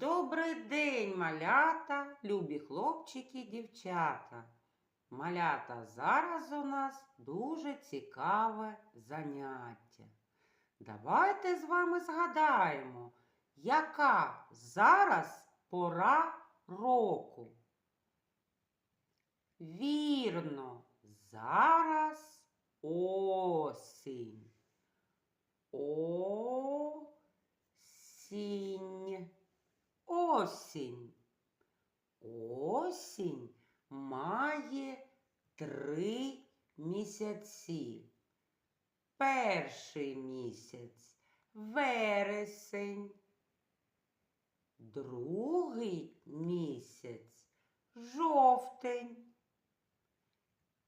Добрий день, малята, любі хлопчики дівчата. Малята, зараз у нас дуже цікаве заняття. Давайте з вами згадаємо, яка зараз пора року. Вірно, зараз осінь. Осінь. Осінь має три місяці. Перший місяць вересень. Другий місяць жовтень.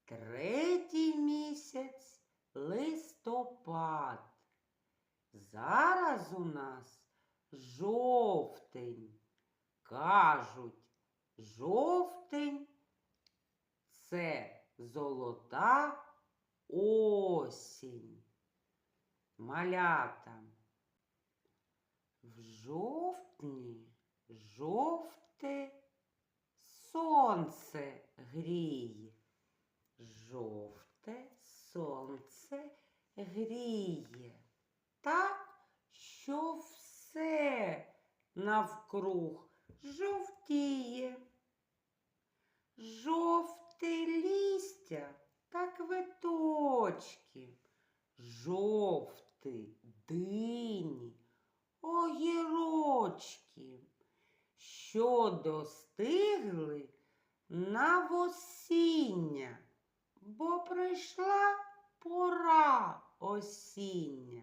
Третій місяць листопад. Зараз у нас жовтень. Кажуть, жовтень це золота осінь. Малята. В жовтні жовте сонце гріє. Жовте сонце гріє. Так, що все навкруг жовтіє. Жовте лістя та квиточки, жовті дині, огірочки, що достигли на восіння, бо прийшла пора осіння.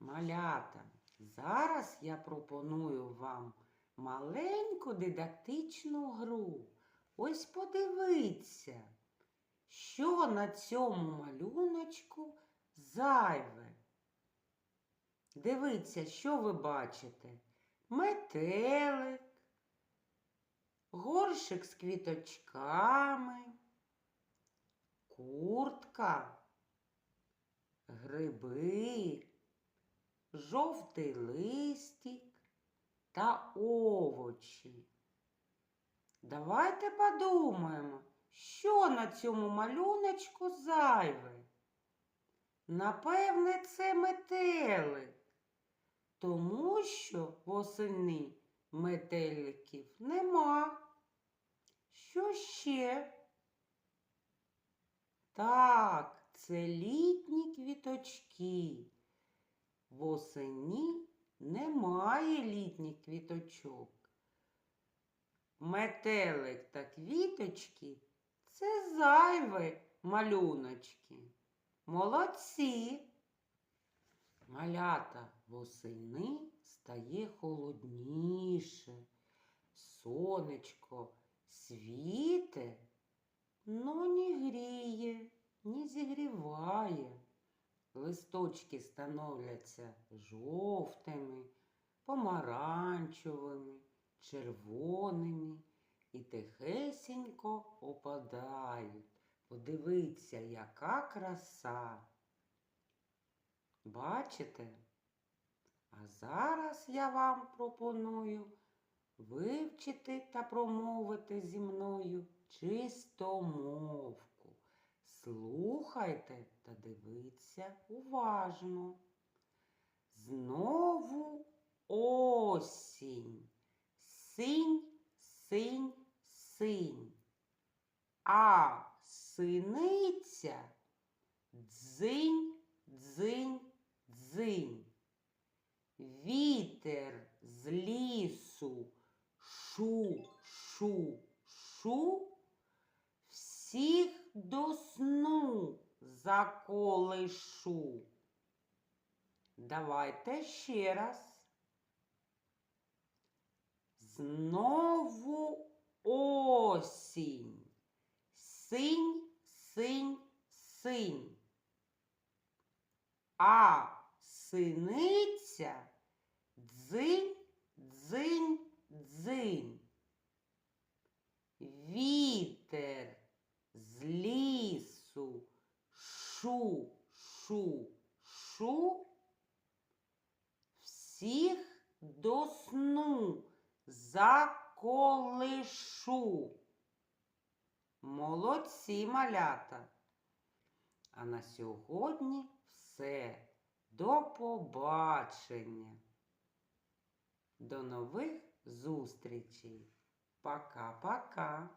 Малята, зараз я пропоную вам маленьку дидактичну гру. Ось подивіться, що на цьому малюночку зайве. Дивіться, що ви бачите? Метелик, горшик з квіточками, куртка, гриби, жовтий листик та овочі. Давайте подумаємо, що на цьому малюночку зайве. Напевне, це метелик, тому що восени метеликів нема. Що ще? Так, це літні квіточки. Восені немає літніх квіточок. Метелик та квіточки це зайве малюночки. Молодці. Малята восени стає холодніше. Сонечко світе, но не гріє, не зігріває. Листочки становляться жовтими, помаранчевими, червоними і тихесенько опадають. Подивіться, яка краса. Бачите? А зараз я вам пропоную вивчити та промовити зі мною чистомовку. Слухайте та дивіться уважно. Знову осінь. Синь, синь, синь. А синиця дзинь, дзинь, дзинь. Вітер з лісу шу, шу, шу. Всіх до сну заколишу. Давайте ще раз. Знову осінь. Синь, синь, синь. А синиця дзинь, дзинь. Вітер з лісу шу, шу, всіх до сну заколишу. Молодці малята. А на сьогодні все. До побачення. До нових зустрічей. Пока-пока.